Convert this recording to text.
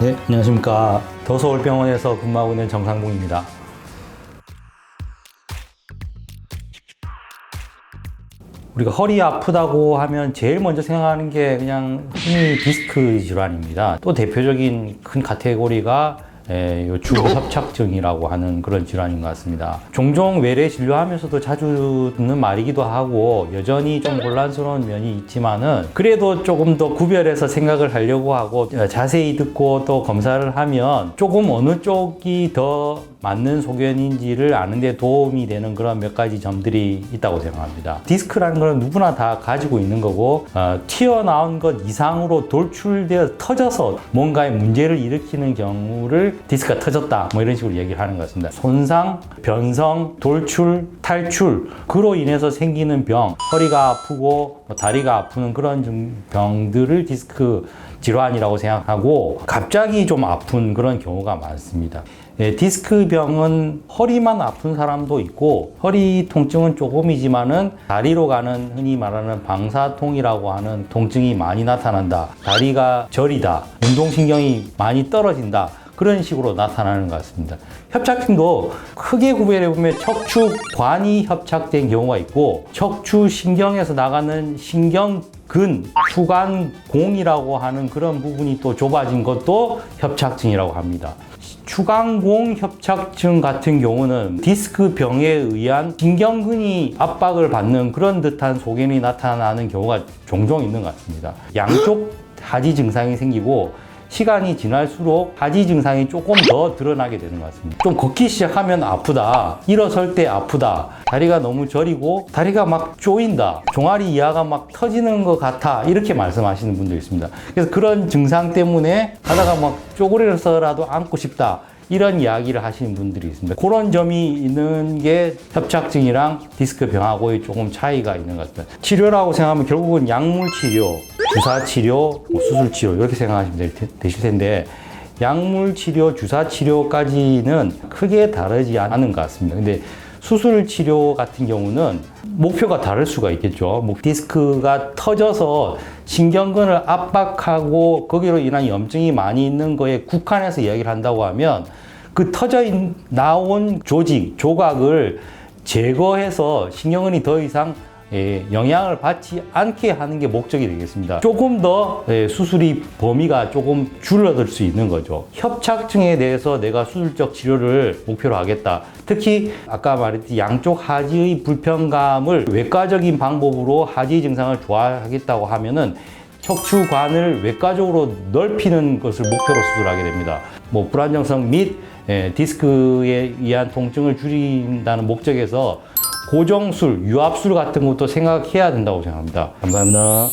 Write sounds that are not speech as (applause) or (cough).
네, 안녕하십니까. 더서울병원에서 근무하고 있는 정상봉입니다. 우리가 허리 아프다고 하면 제일 먼저 생각하는 게 그냥 흔히 디스크 질환입니다. 또 대표적인 큰 카테고리가 에, 요 주부협착증이라고 하는 그런 질환인 것 같습니다. 종종 외래 진료하면서도 자주 듣는 말이기도 하고 여전히 좀 혼란스러운 면이 있지만은 그래도 조금 더 구별해서 생각을 하려고 하고 어, 자세히 듣고 또 검사를 하면 조금 어느 쪽이 더 맞는 소견인지를 아는 데 도움이 되는 그런 몇 가지 점들이 있다고 생각합니다. 디스크라는 건 누구나 다 가지고 있는 거고 어, 튀어나온 것 이상으로 돌출되어 터져서 뭔가의 문제를 일으키는 경우를 디스크가 터졌다 뭐 이런 식으로 얘기를 하는 것 같습니다. 손상, 변성, 돌출, 탈출 그로 인해서 생기는 병, 허리가 아프고 뭐 다리가 아프는 그런 좀 병들을 디스크 질환이라고 생각하고 갑자기 좀 아픈 그런 경우가 많습니다. 예, 디스크 병은 허리만 아픈 사람도 있고 허리 통증은 조금이지만은 다리로 가는 흔히 말하는 방사통이라고 하는 통증이 많이 나타난다. 다리가 저리다. 운동신경이 많이 떨어진다. 그런 식으로 나타나는 것 같습니다. 협착증도 크게 구별해 보면 척추관이 협착된 경우가 있고 척추 신경에서 나가는 신경 근, 추간공이라고 하는 그런 부분이 또 좁아진 것도 협착증이라고 합니다. 추간공 협착증 같은 경우는 디스크 병에 의한 신경근이 압박을 받는 그런 듯한 소견이 나타나는 경우가 종종 있는 것 같습니다. 양쪽 (gasps) 하지 증상이 생기고 시간이 지날수록 하지 증상이 조금 더 드러나게 되는 것 같습니다. 좀 걷기 시작하면 아프다. 일어설 때 아프다. 다리가 너무 저리고 다리가 막 쪼인다. 종아리 이하가 막 터지는 것 같아. 이렇게 말씀하시는 분도 있습니다. 그래서 그런 증상 때문에 하다가 막 쪼그려서라도 앉고 싶다. 이런 이야기를 하시는 분들이 있습니다. 그런 점이 있는 게 협착증이랑 디스크 병하고의 조금 차이가 있는 것 같아요. 치료라고 생각하면 결국은 약물 치료, 주사 치료, 뭐 수술 치료 이렇게 생각하시면 될 테- 되실 텐데 약물 치료, 주사 치료까지는 크게 다르지 않은 것 같습니다. 근데 수술 치료 같은 경우는 목표가 다를 수가 있겠죠. 목 디스크가 터져서 신경근을 압박하고 거기로 인한 염증이 많이 있는 거에 국한해서 이야기를 한다고 하면 그 터져 있- 나온 조직, 조각을 제거해서 신경근이 더 이상 예, 영향을 받지 않게 하는 게 목적이 되겠습니다. 조금 더 예, 수술이 범위가 조금 줄어들 수 있는 거죠. 협착증에 대해서 내가 수술적 치료를 목표로 하겠다. 특히 아까 말했듯이 양쪽 하지의 불편감을 외과적인 방법으로 하지 증상을 좋아하겠다고 하면은 척추관을 외과적으로 넓히는 것을 목표로 수술하게 됩니다. 뭐 불안정성 및 예, 디스크에 의한 통증을 줄인다는 목적에서 고정술, 유압술 같은 것도 생각해야 된다고 생각합니다. 감사합니다.